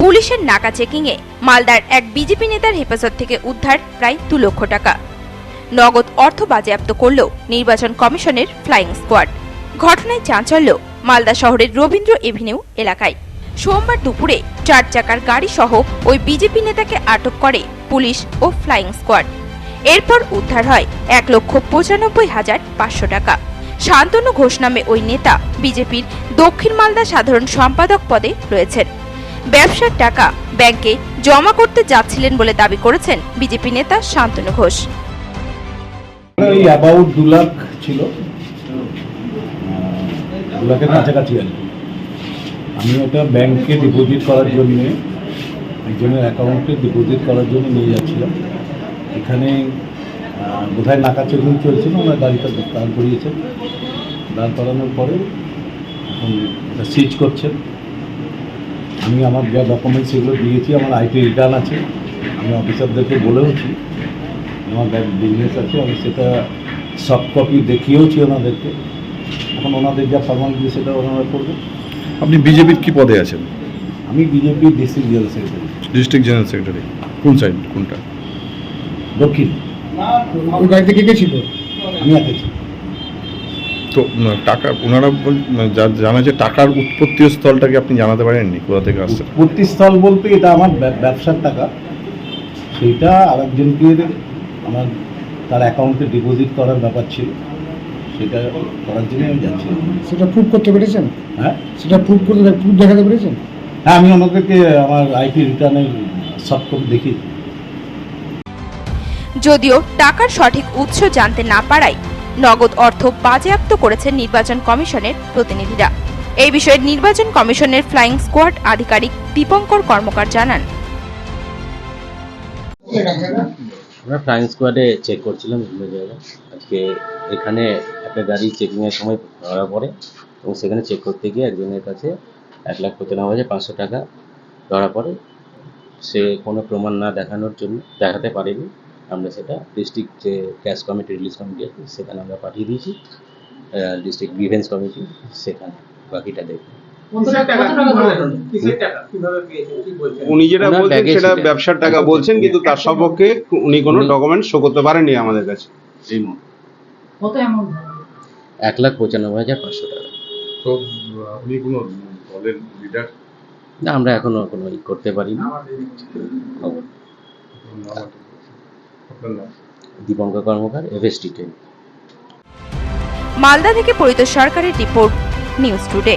পুলিশের নাকা চেকিংয়ে মালদার এক বিজেপি নেতার হেফাজত থেকে উদ্ধার প্রায় দু লক্ষ টাকা। নগদ অর্থ বাজেয়াপ্ত করল নির্বাচন কমিশনের ফ্লাইং স্কোয়াড। ঘটনায় চাঞ্চল্য মালদা শহরের রবীন্দ্র এভিনিউ এলাকায়। সোমবার দুপুরে চার চাকার গাড়ি সহ ওই বিজেপি নেতাকে আটক করে পুলিশ ও ফ্লাইং স্কোয়াড। এরপর উদ্ধার হয় এক লক্ষ পঁচানব্বই হাজার পাঁচশো টাকা। শান্তনু ঘোষ নামে ওই নেতা বিজেপির দক্ষিণ মালদা সাধারণ সম্পাদক পদে রয়েছেন। ব্যবসার টাকা ব্যাংকে জমা করতে যাচ্ছিলেন বলে দাবি করেছেন বিজেপি নেতা শান্তনু ঘোষ। দু লাখ ছিল। দু লাখের কাছাকাছি আর আমি ওটা ব্যাংকে ডিপোজিট করার জন্যে, একজনের অ্যাকাউন্টে ডিপোজিট করার জন্য নিয়ে যাচ্ছিলাম। এখানে বোধহয় নাকা চেকিং চলছিল, ওনার গাড়িটা দাঁড় করিয়েছেন দাঁড় করানোর পরে এখন সিজ করছেন। আমি আমার যা ডকুমেন্টস সেগুলো দিয়েছি আমার আইটি রিটার্ন আছে আমি অফিসারদেরকে বলেওছি আমার বিজনেস আছে আমি সেটা সফট কপি দেখিয়েওছি ওনাদেরকে। এখন ওনাদের যা ফর্মালিটি সেটা ওনারা করবে আপনি বিজেপির কি পদে আছেন? আমি BJP district general secretary district general secretary কোন সাইড কোনটা? দক্ষিণ। ওই গাড়িতে কে কে ছিল? আমি একেছি তো টাকা ওনারা বল- মানে যা জানা যে টাকার উৎপত্তি স্থলটা কি আপনি জানাতে পারেননি কোথা থেকে আসছে? উৎপত্তি স্থল বলতে এটা আমার ব্যব- ব্যবসার টাকা। সেইটা আরেকজনকে আমার তার অ্যাকাউন্টে ডিপোজিট করার ব্যাপার ছিল। সেটা করার জন্য আমি যাচ্ছিলাম। সেটা প্রুভ করতে পেরেছেন? হ্যাঁ? সেটা প্রুভ করতে প্রুভ দেখাতে পেরেছেন? হ্যাঁ আমি ওনাদেরকে আমার আইটি রিটার্নের সফট কপি দেখিয়েছি। যদিও টাকার সঠিক উৎস জানতে না পারায় নগদ অর্থ বাজেয়াপ্ত করেছেন নির্বাচন কমিশনের প্রতিনিধিরা। এই বিষয়ে নির্বাচন কমিশনের ফ্লাইং স্কোয়াড আধিকারিক দীপঙ্কর কর্মকার জানান। আমরা ফ্লাইং স্কোয়াডে চেক করছিলাম বিভিন্ন জায়গায়। আজকে এখানে একটা গাড়ি চেকিংয়ের সময় ধরা পড়ে এবং সেখানে চেক করতে গিয়ে একজনের কাছে এক লাখ পঁচানব্বই হাজার পাঁচশো টাকা ধরা পড়ে। সে কোনো প্রমাণ না দেখানোর জন্য দেখাতে পারেনি। আমরা সেটা ডিস্ট্রিক্ট যে ক্যাশ কমিটি রিলিজ কমিটি আছে সেখানে আমরা পাঠিয়ে দিয়েছি। ডিস্ট্রিক্ট গ্রিভেন্স কমিটি সেখানে বাকিটা দেখবে। উনি যেটা ওনার বলছেন সেটা ব্যবসার টাকা বলছেন কিন্তু তার সপক্ষে উনি কোনো ডকুমেন্ট শো করতে পারেননি আমাদের কাছে। এই এক লাখ পঁচানব্বই হাজার পাঁচশো টাকা। তো উনি কোনো দলের লিডার না আমরা এখনও কোনো করতে পারিনি। দীপঙ্কর কর্মকার এফএসটি টেন মালদা থেকে পরিত সরকারের রিপোর্ট নিউজ টুডে।